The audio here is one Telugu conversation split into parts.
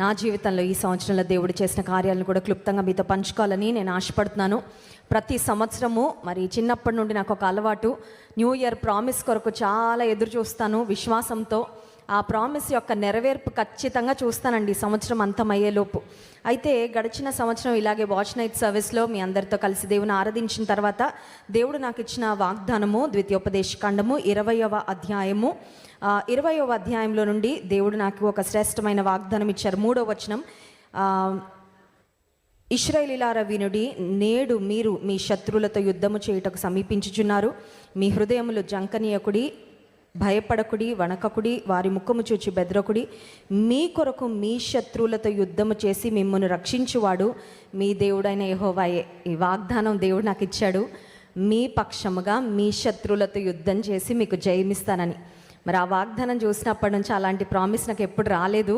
నా జీవితంలో ఈ సంవత్సరంలో దేవుడు చేసిన కార్యాలను కూడా క్లుప్తంగా మీతో పంచుకోవాలని నేను ఆశపడుతున్నాను. ప్రతి సంవత్సరము మరి చిన్నప్పటి నుండి నాకు ఒక అలవాటు. న్యూ ఇయర్ ప్రామిస్ కొరకు చాలా ఎదురు చూస్తాను విశ్వాసంతో. ఆ ప్రామిస్ యొక్క నెరవేర్పు ఖచ్చితంగా చూస్తానండి సంవత్సరం అంతమయ్యేలోపు. అయితే గడిచిన సంవత్సరం ఇలాగే వాచ్ నైట్ సర్వీస్లో మీ అందరితో కలిసి దేవుని ఆరాధించిన తర్వాత దేవుడు నాకు ఇచ్చిన వాగ్దానము ద్వితీయోపదేశ ఖండము ఇరవయవ అధ్యాయము ఆ, ఇరవయవ అధ్యాయంలో నుండి దేవుడు నాకు ఒక శ్రేష్టమైన వాగ్దానం ఇచ్చారు. మూడో వచనం ఆ, ఇస్రాయేలీలార వినుడి నేడు మీరు మీ శత్రువులతో యుద్ధము చేయుటకు సమీపించుచున్నారు. మీ హృదయములు జంకనీయకుడి భయపడకుడి వణకకుడి వారి ముఖము చూచి బెదరకుడి. మీ కొరకు మీ శత్రువులతో యుద్ధము చేసి మిమ్మల్ని రక్షించువాడు మీ దేవుడైన యహోవాయే ఈ వాగ్దానం దేవుడు నాకు ఇచ్చాడు. మీ పక్షముగా మీ శత్రువులతో యుద్ధం చేసి మీకు జయమిస్తానని. మరి ఆ వాగ్దానం చూసినప్పటి నుంచి అలాంటి ప్రామిస్ నాకు ఎప్పుడు రాలేదు.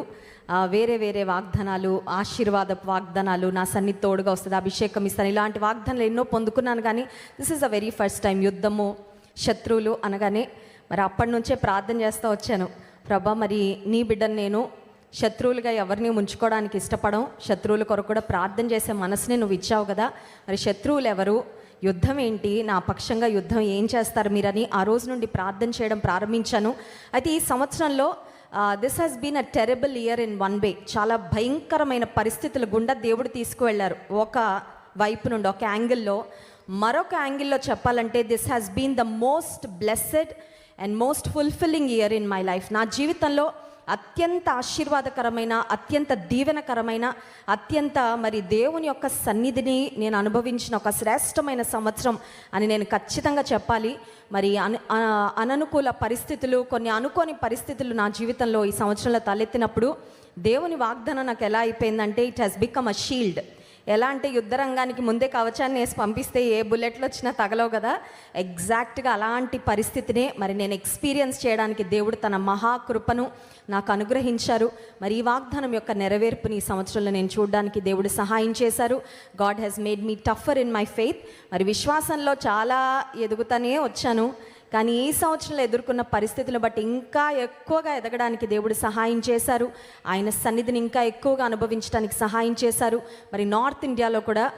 వేరే వేరే వాగ్దానాలు ఆశీర్వాద వాగ్దానాలు నా సన్ని తోడుగా వస్తుంది అభిషేకం ఇస్తాను ఇలాంటి వాగ్దానాలు ఎన్నో పొందుకున్నాను కానీ this is a very first time యుద్ధము శత్రువులు అనగానే మరి అప్పటి నుంచే ప్రార్థన చేస్తూ వచ్చాను. ప్రభా మరి నీ బిడ్డను నేను శత్రువులుగా ఎవరిని ఉంచుకోవడానికి ఇష్టపడం శత్రువుల కొరకు కూడా ప్రార్థన చేసే మనసుని నువ్వు ఇచ్చావు కదా. మరి శత్రువులు ఎవరు? యుద్ధం ఏంటి? నా పక్షంగా యుద్ధం ఏం చేస్తారు మీరని ఆ రోజు నుండి ప్రార్థన చేయడం ప్రారంభించాను. అయితే ఈ సంవత్సరంలో this has been a terrible year in one way చాలా భయంకరమైన పరిస్థితుల గుండా దేవుడు తీసుకువెళ్ళారు. ఒక వైపు నుండి ఒక యాంగిల్లో మరొక యాంగిల్లో చెప్పాలంటే this has been the most blessed and most fulfilling year in my life నా జీవితంలో అత్యంత ఆశీర్వాదకరమైన అత్యంత దీవెనకరమైన అత్యంత మరి దేవుని యొక్క సన్నిధిని నేను అనుభవించిన ఒక శ్రేష్టమైన సంవత్సరం అని నేను ఖచ్చితంగా చెప్పాలి. మరి అను అననుకూల పరిస్థితులు కొన్ని అనుకోని పరిస్థితులు నా జీవితంలో ఈ సంవత్సరంలో తలెత్తినప్పుడు దేవుని వాగ్దానం నాకు ఎలా అయిపోయిందంటే it has become a shield ఎలా అంటే యుద్ధ రంగానికి ముందే కవచాన్ని వేసి పంపిస్తే ఏ బుల్లెట్లు వచ్చినా తగలవు కదా. ఎగ్జాక్ట్గా అలాంటి పరిస్థితినే మరి నేను ఎక్స్పీరియన్స్ చేయడానికి దేవుడు తన మహాకృపను నాకు అనుగ్రహించారు. మరి ఈ వాగ్దానం యొక్క నెరవేర్పుని ఈ సంవత్సరంలో నేను చూడడానికి దేవుడు సహాయం చేశారు. God has made me tougher in my faith మరి విశ్వాసంలో చాలా ఎదుగుతానే వచ్చాను. కానీ ఈ సంవత్సరంలో ఎదుర్కొన్న పరిస్థితులు బట్టి ఇంకా ఎక్కువగా ఎదగడానికి దేవుడు సహాయం చేశారు. ఆయన సన్నిధిని ఇంకా ఎక్కువగా అనుభవించడానికి సహాయం చేశారు. మరి నార్త్ ఇండియాలో కూడా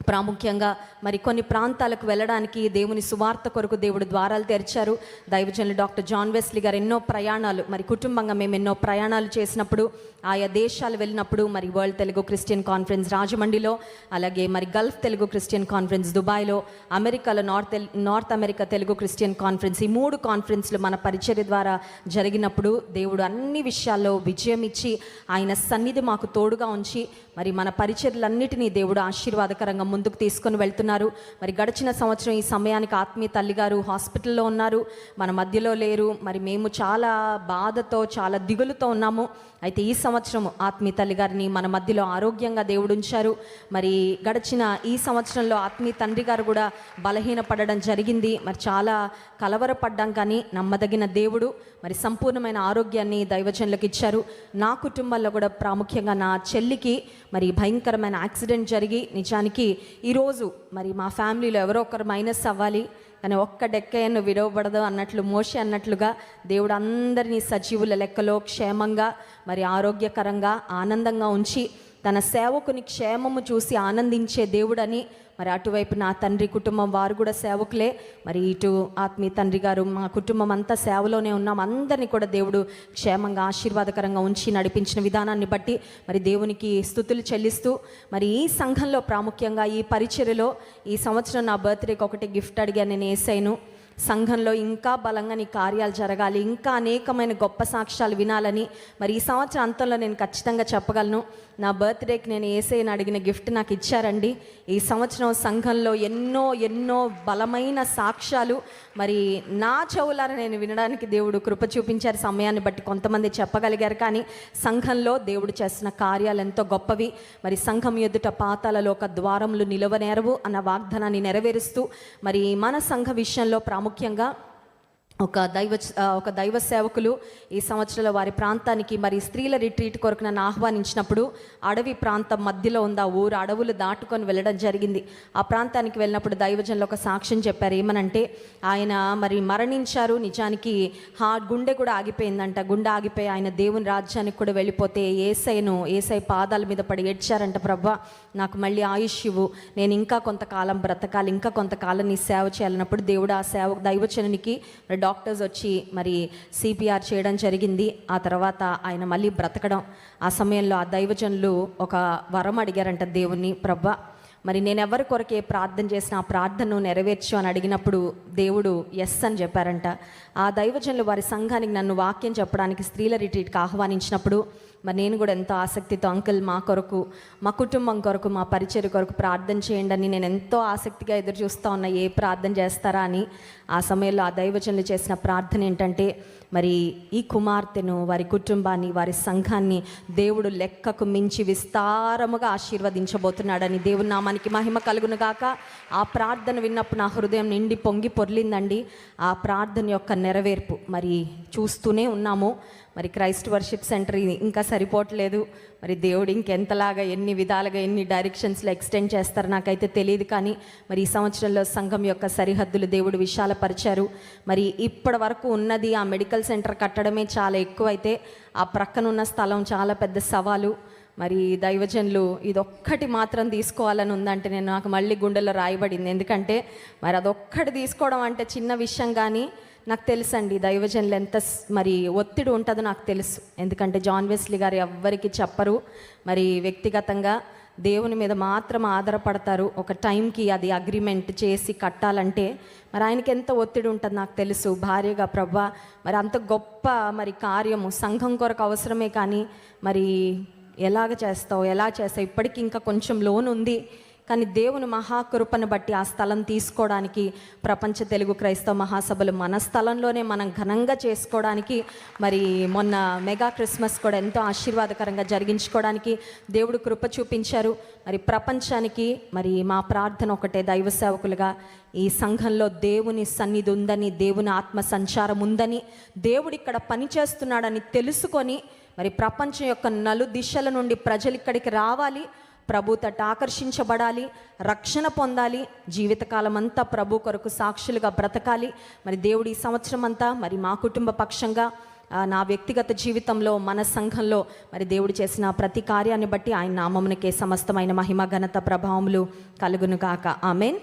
ప్రాముఖ్యంగా మరి కొన్ని ప్రాంతాలకు వెళ్ళడానికి దేవుని సువార్త కొరకు దేవుడు ద్వారాలు తెరిచారు. దైవజనులు డాక్టర్ జాన్ వెస్లీ గారు ఎన్నో ప్రయాణాలు మరి కుటుంబంగా మేము ఎన్నో ప్రయాణాలు చేసినప్పుడు ఆయా దేశాలు వెళ్ళినప్పుడు మరి వరల్డ్ తెలుగు క్రిస్టియన్ కాన్ఫరెన్స్ రాజమండ్రిలో అలాగే మరి గల్ఫ్ తెలుగు క్రిస్టియన్ కాన్ఫరెన్స్ దుబాయ్లో అమెరికాలో north north America Telugu Christian conference ఈ మూడు కాన్ఫరెన్స్లు మన పరిచర్య ద్వారా జరిగినప్పుడు దేవుడు అన్ని విషయాల్లో విజయం ఇచ్చి ఆయన సన్నిధి మాకు తోడుగా ఉంచి మరి మన పరిచర్లన్నిటినీ దేవుడు ఆశీర్వాదకరంగా ముందుకు తీసుకొని వెళ్తున్నారు. మరి గడిచిన సంవత్సరం ఈ సమయానికి ఆత్మీయ తల్లిగారు హాస్పిటల్లో ఉన్నారు. మన మధ్యలో లేరు. మరి మేము చాలా బాధతో చాలా దిగులుతో ఉన్నాము. అయితే ఈ సంవత్సరం ఆత్మీయ తల్లిగారిని మన మధ్యలో ఆరోగ్యంగా దేవుడు ఉంచారు. మరి గడిచిన ఈ సంవత్సరంలో ఆత్మీయ తండ్రి గారు కూడా బలహీనపడడం జరిగింది. మరి చాలా కలవరపడ్డాం కానీ నమ్మదగిన దేవుడు. మరి సంపూర్ణమైన ఆరోగ్యాన్ని దైవజనులకు ఇచ్చారు. నా కుటుంబంలో కూడా ప్రాముఖ్యంగా నా చెల్లికి మరి భయంకరమైన యాక్సిడెంట్ జరిగి నిజానికి ఈరోజు మరి మా ఫ్యామిలీలో ఎవరో ఒకరు మైనస్ అవ్వాలి కానీ ఒక్క డెక్కయ్యను విడవబడదు అన్నట్లు మోషి అన్నట్లుగా దేవుడు అందరినీ సజీవుల లెక్కలో క్షేమంగా మరి ఆరోగ్యకరంగా ఆనందంగా ఉంచి తన సేవకుని క్షేమము చూసి ఆనందించే దేవుడని. మరి అటువైపు నా తండ్రి కుటుంబం వారు కూడా సేవకులే. మరి ఇటు ఆత్మీయ తండ్రి గారు మా కుటుంబం అంతా సేవలోనే ఉన్నాం. అందరినీ కూడా దేవుడు క్షేమంగా ఆశీర్వాదకరంగా ఉంచి నడిపించిన విధానాన్ని బట్టి మరి దేవునికి స్థుతులు చెల్లిస్తూ మరి ఈ సంఘంలో ప్రాముఖ్యంగా ఈ పరిచర్యలో ఈ సంవత్సరం నా బర్త్డేకి ఒకటి గిఫ్ట్ అడిగా నేను వేసాను సంఘంలో ఇంకా బలంగా నీ కార్యాలు జరగాలి ఇంకా అనేకమైన గొప్ప సాక్ష్యాలు వినాలని మరి ఈ సంవత్సరం అంతంలో నేను ఖచ్చితంగా చెప్పగలను. నా బర్త్డేకి నేను ఏసైని అడిగిన గిఫ్ట్ నాకు ఇచ్చారండి. ఈ సంవత్సరం సంఘంలో ఎన్నో ఎన్నో బలమైన సాక్ష్యాలు మరి నా చెవులారా నేను వినడానికి దేవుడు కృప చూపించారు. సమయాన్ని బట్టి కొంతమంది చెప్పగలిగారు కానీ సంఘంలో దేవుడు చేసిన కార్యాలు ఎంతో గొప్పవి. మరి సంఘం ఎదుట పాతాలలో ఒక ద్వారములు నిలవనేరవు అన్న వాగ్దానాన్ని నెరవేరుస్తూ మరి మన సంఘ విషయంలో ప్రాముఖ్యంగా ఒక దైవ ఒక దైవ సేవకులు ఈ సంవత్సరంలో వారి ప్రాంతానికి మరి స్త్రీల రిట్రీట్ కొరకు నన్ను ఆహ్వానించినప్పుడు అడవి ప్రాంతం మధ్యలో ఉంది. ఆ ఊరు అడవులు దాటుకొని వెళ్ళడం జరిగింది. ఆ ప్రాంతానికి వెళ్ళినప్పుడు దైవజనులు ఒక సాక్ష్యం చెప్పారు. ఏమనంటే ఆయన మరి మరణించారు. నిజానికి హా గుండె కూడా ఆగిపోయిందంట. గుండె ఆగిపోయి ఆయన దేవుని రాజ్యానికి కూడా వెళ్ళిపోతే ఏసైను ఏసై పాదాల మీద పడి ఏడ్చారంట. ప్రభా నాకు మళ్ళీ ఆయుష్ ఇవ్వు. నేను ఇంకా కొంతకాలం బ్రతకాలి. ఇంకా కొంతకాలం నీ సేవ చేయాలన్నప్పుడు దేవుడు ఆ సేవ దైవచనునికి డాక్టర్స్ వచ్చి మరి సిపిఆర్ చేయడం జరిగింది. ఆ తర్వాత ఆయన మళ్ళీ బ్రతకడం. ఆ సమయంలో ఆ దైవజనులు ఒక వరం అడిగారంట దేవుణ్ణి ప్రభా మరి నేను ఎవరి కొరకే ప్రార్థన చేసిన ఆ ప్రార్థనను నెరవేర్చు అని అడిగినప్పుడు దేవుడు ఎస్ అని చెప్పారంట. ఆ దైవజనులు వారి సంఘానికి నన్ను వాక్యం చెప్పడానికి స్త్రీల రిట్రీట్కి ఆహ్వానించినప్పుడు మరి నేను కూడా ఎంతో ఆసక్తితో అంకుల్ మా కొరకు మా కుటుంబం కొరకు మా పరిచయ కొరకు ప్రార్థన చేయండి అని నేను ఎంతో ఆసక్తిగా ఎదురు చూస్తూ ఉన్నా ఏ ప్రార్థన చేస్తారా అని ఆ సమయంలో ఆ దైవజనులు చేసిన ప్రార్థన ఏంటంటే మరి ఈ కుమార్తెను వారి కుటుంబాన్ని వారి సంఘాన్ని దేవుడు లెక్కకు మించి విస్తారముగా ఆశీర్వదించబోతున్నాడని దేవుని నామానికి మహిమ కలుగునుగాక ఆ ప్రార్థన విన్నప్పుడు నా హృదయం నిండి పొంగి పొర్లిందండి. ఆ ప్రార్థన యొక్క నెరవేర్పు మరి చూస్తూనే ఉన్నాము. మరి క్రైస్ట్ వర్షిప్ సెంటర్ ఇంకా సరిపోవట్లేదు. మరి దేవుడు ఇంకెంతలాగా ఎన్ని విధాలుగా ఎన్ని డైరెక్షన్స్లో ఎక్స్టెండ్ చేస్తారు నాకైతే తెలియదు కానీ మరి ఈ సంవత్సరంలో సంఘం యొక్క సరిహద్దులు దేవుడు విశాలపరిచారు. మరి ఇప్పటి వరకు ఉన్నది ఆ మెడికల్ సెంటర్ కట్టడమే చాలా ఎక్కువైతే ఆ ప్రక్కన ఉన్న స్థలం చాలా పెద్ద సవాలు. మరి దైవజనులు ఇదొక్కటి మాత్రం తీసుకోవాలని ఉందంటే నేను నాకు మళ్ళీ గుండెలో రాయబడింది. ఎందుకంటే మరి అదొక్కటి తీసుకోవడం అంటే చిన్న విషయం కానీ నాకు తెలుసండి దైవజనులు ఎంత స్- మరి ఒత్తిడి ఉంటుందో నాకు తెలుసు. ఎందుకంటే జాన్ వెస్లీ గారు ఎవ్వరికి చెప్పరు. మరి వ్యక్తిగతంగా దేవుని మీద మాత్రం ఆధారపడతారు. ఒక టైంకి అది అగ్రిమెంట్ చేసి కట్టాలంటే మరి ఆయనకి ఎంత ఒత్తిడి ఉంటుంది నాకు తెలుసు. భార్యగా ప్రభా మరి అంత గొప్ప మరి కార్యము సంఘం కొరకు అవసరమే కానీ మరి ఎలాగ చేస్తావు ఎలా చేస్తావు? ఇప్పటికి ఇంకా కొంచెం లోన్ ఉంది కానీ దేవుని మహాకృపను బట్టి ఆ స్థలం తీసుకోవడానికి ప్రపంచ తెలుగు క్రైస్తవ మహాసభలు మన స్థలంలోనే మనం ఘనంగా చేసుకోవడానికి మరి మొన్న మెగా క్రిస్మస్ కూడా ఎంతో ఆశీర్వాదకరంగా జరిగించుకోవడానికి దేవుడు కృప చూపించారు. మరి ప్రపంచానికి మరి మా ప్రార్థన ఒకటే దైవ సేవకులుగా ఈ సంఘంలో దేవుని సన్నిధి ఉందని దేవుని ఆత్మ సంచారం ఉందని దేవుడు ఇక్కడ పనిచేస్తున్నాడని తెలుసుకొని మరి ప్రపంచం యొక్క నలు దిశల నుండి ప్రజలు ఇక్కడికి రావాలి. ప్రభు తట ఆకర్షించబడాలి రక్షణ పొందాలి జీవితకాలం అంతా ప్రభు కొరకు సాక్షులుగా బ్రతకాలి. మరి దేవుడి ఈ సంవత్సరం అంతా మరి మా కుటుంబ పక్షంగా నా వ్యక్తిగత జీవితంలో మన సంఘంలో మరి దేవుడు చేసిన ప్రతి కార్యాన్ని బట్టి ఆయన నామమునకే సమస్తమైన మహిమ ఘనత ప్రభావములు కలుగును గాక ఆమెన్.